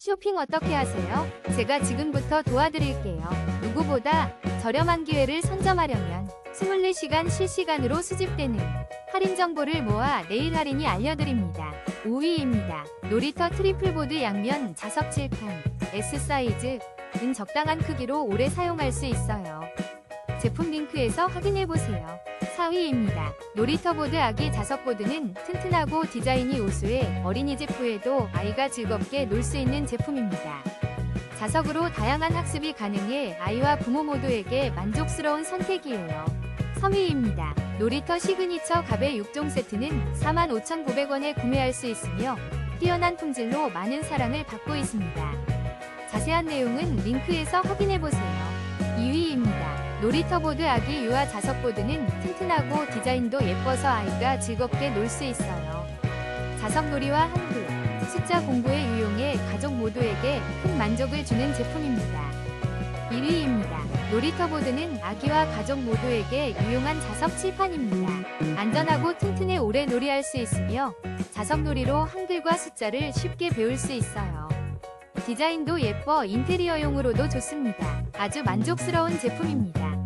쇼핑 어떻게 하세요? 제가 지금부터 도와드릴게요. 누구보다 저렴한 기회를 선점하려면 24시간 실시간으로 수집되는 할인 정보를 모아 내일 할인이 알려드립니다. 5위입니다. 놀이터 트리플보드 양면 자석 칠판 S 사이즈 은 적당한 크기로 오래 사용할 수 있어요. 제품 링크에서 확인해보세요. 4위입니다. 놀이터 보드 아기 자석 보드는 튼튼하고 디자인이 우수해 어린이집 후에도 아이가 즐겁게 놀 수 있는 제품입니다. 자석으로 다양한 학습이 가능해 아이와 부모 모두에게 만족스러운 선택이에요. 3위입니다. 놀이터 시그니처 가베 6종 세트는 45,900원에 구매할 수 있으며 뛰어난 품질로 많은 사랑을 받고 있습니다. 자세한 내용은 링크에서 확인해보세요. 2위입니다. 놀이터 보드 아기 유아 자석보드는 튼튼하고 디자인도 예뻐서 아이가 즐겁게 놀 수 있어요. 자석놀이와 한글, 숫자 공부에 유용해 가족 모두에게 큰 만족을 주는 제품입니다. 1위입니다. 놀이터 보드는 아기와 가족 모두에게 유용한 자석 칠판입니다. 안전하고 튼튼해 오래 놀이할 수 있으며 자석놀이로 한글과 숫자를 쉽게 배울 수 있어요. 디자인도 예뻐 인테리어용으로도 좋습니다. 아주 만족스러운 제품입니다.